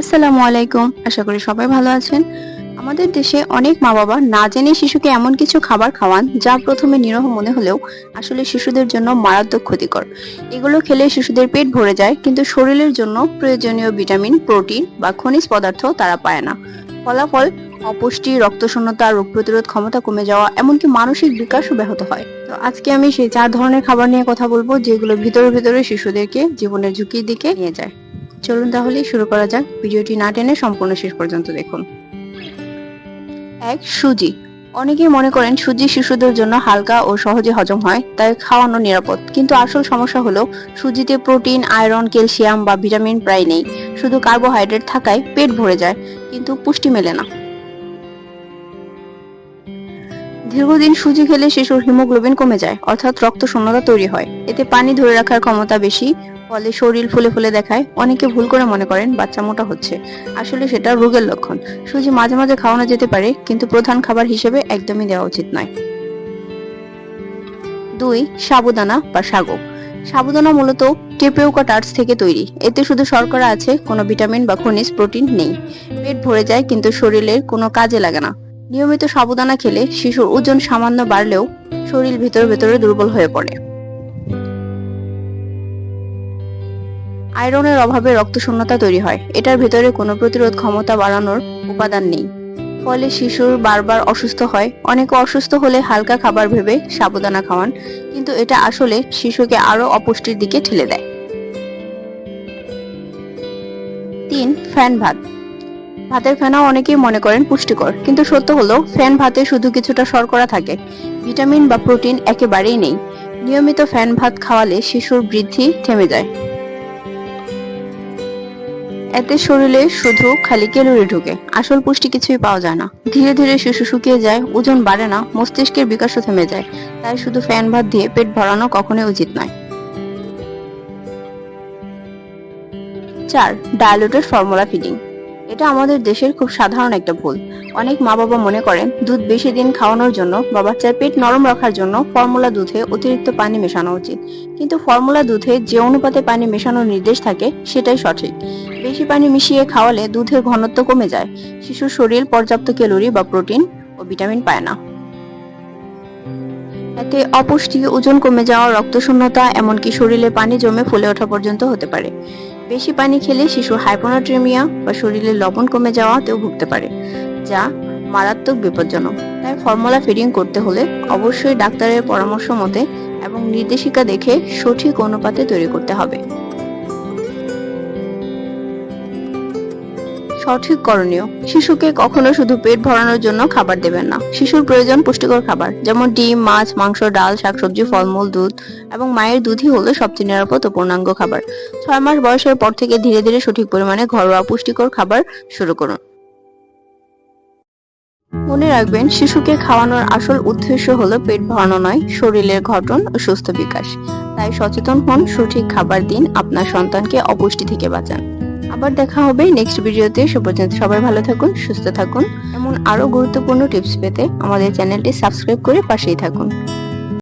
আসসালামু আলাইকুম। আশা করি সবাই ভালো আছেন। আমাদের দেশে অনেক মা বাবা না জেনে শিশুকে এমন কিছু খাবার খাওয়ান যা প্রথমে নিরহ মনে হলেও আসলে শিশুদের জন্য মারাত্মক ক্ষতিকর। এগুলো খেলে শিশুদের পেট ভরে যায়, কিন্তু শরীরের জন্য প্রয়োজনীয় ভিটামিন, প্রোটিন বা খনিজ পদার্থ তারা পায় না। ফলাফল, অপুষ্টি, রক্তশূন্যতা, রোগ প্রতিরোধ ক্ষমতা কমে যাওয়া, এমনকি মানসিক বিকাশও ব্যাহত হয়। তো আজকে আমি সেই চার ধরনের খাবার নিয়ে কথা বলব, যেগুলো ভিতরে ভিতরে শিশুদেরকে জীবনের ঝুঁকির দিকে নিয়ে যায়। চলুন তাহলে শুরু করা যাক। ভিডিওটি না টেনে সম্পূর্ণ শেষ পর্যন্ত দেখুন। এক, সুজি। অনেকেই মনে করেন সুজি শিশুদের জন্য হালকা ও সহজে হজম হয়, তাই খাওয়ানো নিরাপদ। কিন্তু আসল সমস্যা হলো, সুজিতে প্রোটিন, আয়রন, ক্যালসিয়াম বা ভিটামিন প্রায় নেই। শুধু কার্বোহাইড্রেট থাকায় পেট ভরে যায়, কিন্তু পুষ্টি মেলে না। দীর্ঘদিন সুজি খেলে শিশুর হিমোগ্লোবিন কমে যায়, অর্থাৎ রক্ত শূন্যতা তৈরি হয়। এতে পানি ধরে রাখার ক্ষমতা বেশি ফলে শরীর ফুলে ফুলে দেখায়। অনেকে ভুল করে মনে করেন, বাচ্চা মোটা হচ্ছে। আসলে সেটা রোগের লক্ষণ। সুজি মাঝে মাঝে খাওয়ানো যেতে পারে, কিন্তু প্রধান খাবার হিসেবে একদমই দেওয়া উচিত নয়। দুই, সাবুদানা বা সাগো সাবুদানা মূলত টেপেওকাটার্স থেকে তৈরি। এতে শুধু শর্করা আছে, কোনো ভিটামিন বা খনিজ প্রোটিন নেই। পেট ভরে যায়, কিন্তু শরীরের কোনো কাজে লাগে না। নিয়মিত সাবুদানা খেলে শিশুর ওজন সামান্য বাড়লেও শরীর ভিতরে ভিতরে দুর্বল হয়ে পড়ে। আয়রনের অভাবে রক্তশূন্যতা তৈরি হয়। এটার ভেতরে কোনো প্রতিরোধ ক্ষমতা বাড়ানোর উপাদান নেই। ফলে শিশুর বারবার অসুস্থ হয়। অনেকে অসুস্থ হলে হালকা খাবার ভেবে সাবুদানা খাওয়ান, কিন্তু এটা আসলে শিশুকে আরও অপুষ্টির দিকে ঠেলে দেয়। তিন, ফ্যান ভাত। ভাতের ফেনাও অনেকেই মনে করেন পুষ্টিকর, কিন্তু সত্য হলো, ফ্যান ভাতে শুধু কিছুটা শর্করা থাকে। ভিটামিন বা প্রোটিন একেবারেই নেই। নিয়মিত ফ্যান ভাত খাওয়ালে শিশুর বৃদ্ধি থেমে যায়। এতে শরীরে শুধু খালি ক্যালোরি ঢুকে, আসল পুষ্টি কিছুই পাওয়া যায় না। ধীরে ধীরে শিশু শুকিয়ে যায়, ওজন বাড়ে না, মস্তিষ্কের বিকাশও থেমে যায়, তাই শুধু ফ্যান ভাত দিয়ে পেট ভরানো কখনোই উচিত নয়। চার ডায়ালুটেড ফর্মুলা ফিডিং এটা আমাদের দেশের খুব সাধারণ একটা ভুল। অনেক মা বাবা মনে করেন, দুধ বেশি দিন খাওয়ানোর জন্য বা বাচ্চার পেট নরম রাখার জন্য ফর্মুলা দুধে অতিরিক্ত পানি মেশানো উচিত। কিন্তু ফর্মুলা দুধে যে অনুপাতে পানি মেশানোর নির্দেশ থাকে, সেটাই সঠিক। বেশি পানি মিশিয়ে খাওয়ালে দুধের ঘনত্ব কমে যায়। শিশুর শরীর পর্যাপ্ত ক্যালোরি বা প্রোটিন ও ভিটামিন পায় না। এতে অপুষ্টি, ওজন কমে যাওয়া, রক্তশূন্যতা, এমনকি শরীরে পানি জমে ফুলে ওঠা পর্যন্ত হতে পারে। বেশি পানি খেলে শিশু হাইপোনাট্রেমিয়া বা শরীরে লবণ কমে যাওয়াতেও ভুগতে পারে, যা মারাত্মক বিপজ্জনক। তাই ফর্মুলা ফিডিং করতে হলে অবশ্যই ডাক্তারের পরামর্শ মতে এবং নির্দেশিকা দেখে সঠিক অনুপাতে তৈরি করতে হবে। সঠিক করণীয়। শিশুকে কখনো শুধু পেট ভরানোর জন্য খাবার দেবেন না। শিশুর প্রয়োজন পুষ্টিকর খাবার, যেমন ডিম, মাছ, মাংস, ডাল, শাকসবজি, ফলমূল, দুধ এবং মায়ের দুধই হলো সবচেয়ে নিরাপদ ও পূর্ণাঙ্গ খাবার। ছয় মাস বয়সের পর থেকে ধীরে ধীরে সঠিক পরিমাণে ঘরোয়া পুষ্টিকর খাবার শুরু করুন। মনে রাখবেন, শিশুকে খাওয়ানোর আসল উদ্দেশ্য হলো পেট ভরানো নয়, শরীরের গঠন ও সুস্থ বিকাশ। তাই সচেতন হন, সঠিক খাবার দিন, আপনার সন্তানকে অপুষ্টি থেকে বাঁচান। আবার দেখা হবে নেক্সট ভিডিওতে সে পর্যন্ত সবাই ভালো থাকুন, সুস্থ থাকুন। এমন আরও গুরুত্বপূর্ণ টিপস পেতে আমাদের চ্যানেলটি সাবস্ক্রাইব করে পাশেই থাকুন।